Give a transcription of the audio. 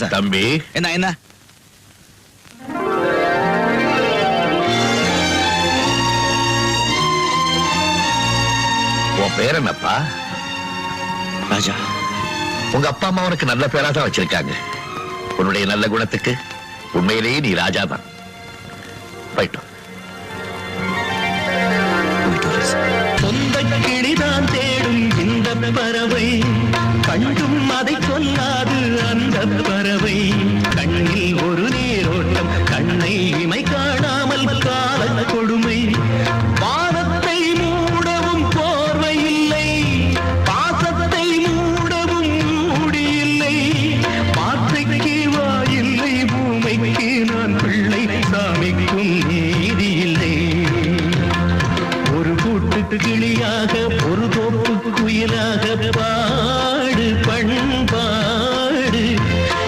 Sir தம்பி. என்ன என்ன? உன் பேர் என்னப்பா? ராஜா. உங்க அப்பா அம்மா உனக்கு நல்ல பேரா தான் வச்சிருக்காங்க. உன்னுடைய நல்ல குணத்துக்கு உண்மையிலேயே நீ ராஜா தான். போயிட்டு வா. போயிட்டு வரேன் சார் சொந்த கிளிதான் தேடும் இந்த பறவை. கண்டும் அதை பார்வை கண்ணில் ஒரு நீரோட்டம் கண்ணை இமை காணாமல் கால கொடுமை. வானத்தை மூடவும் போர்வை இல்லை பாசத்தை மூடவும் மூடியில்லை. பாற்றைக்கு வாயில்லை பூமைக்கு நான் பிள்ளை சாமிக்கும் நீதி இல்லை. ஒரு கூட்டுக்கு கிளியாக ஒரு